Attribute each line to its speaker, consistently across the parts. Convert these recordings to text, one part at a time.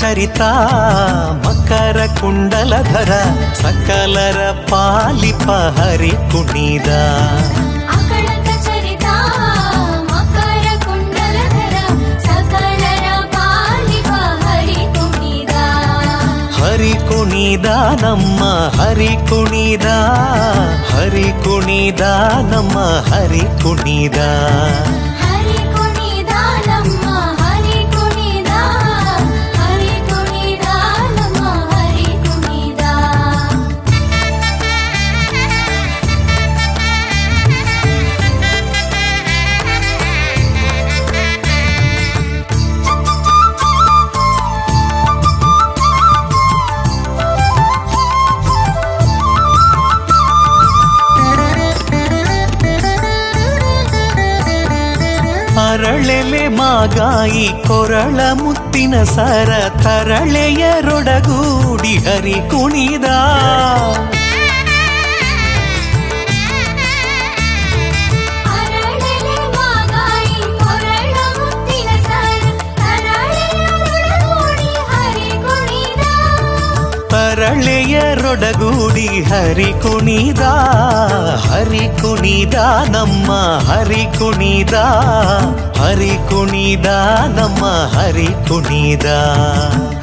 Speaker 1: చరిత మకర కుండల ధర సకలర
Speaker 2: పాలిప హరి కుణీద హరి కుణీదా హరి కుణీదా నమ్మ హరి కుణీదా
Speaker 1: ಅರಳೆಲೆ ಮಾಗಾಯಿ ಕೊರಳ ಮುತ್ತಿನ ಸರ ತರಳೆಯರೊಡಗೂಡಿ ಹರಿ ಕುಣಿದ.
Speaker 2: ತರಳೆಯರೊಡಗೂಡಿ ಹರಿ ಕುಣಿದ
Speaker 1: ಹರಿ ಕುಣಿದ ನಮ್ಮ ಹರಿ ಕುಣಿದ ಹರಿ ಕುಣಿದ ನಮ್ಮ ಹರಿ ಕುಣಿದ
Speaker 2: ಹರಿ ಕುಣಿದ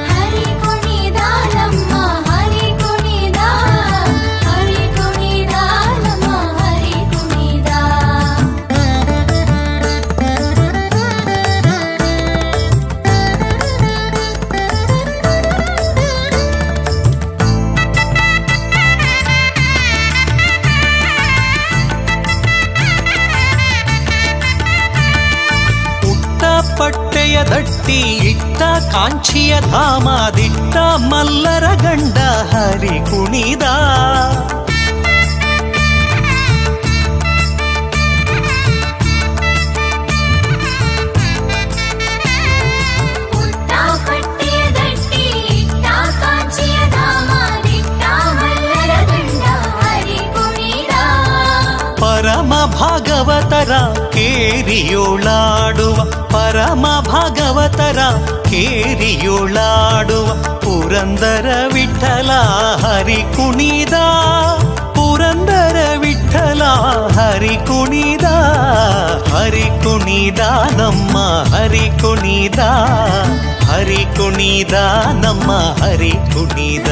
Speaker 1: ದಟ್ಟಿ ಇಟ್ಟ ಕಾಂಚಿಯ ಧಾಮ ದಿಟ್ಟ ಮಲ್ಲರ ಗಂಡ ಹರಿ ಕುಣಿದ ಪರಮ ಭಾಗವತರ ಕೇರಿಯೋಳಾಡುವ, ಪರಮ ಭಾಗವತರ ಕೇರಿಯೋಳಾಡುವ, ಪುರಂದರ ವಿಠಲ ಹರಿ ಕುಣಿದ, ಪುರಂದರ ವಿಠಲ ಹರಿ ಕುಣಿದ ಹರಿ ಕುಣಿದ ನಮ್ಮ ಹರಿ ಕುಣಿದ ಹರಿ ಕುಣಿದ ನಮ್ಮ ಹರಿ ಕುಣಿದ.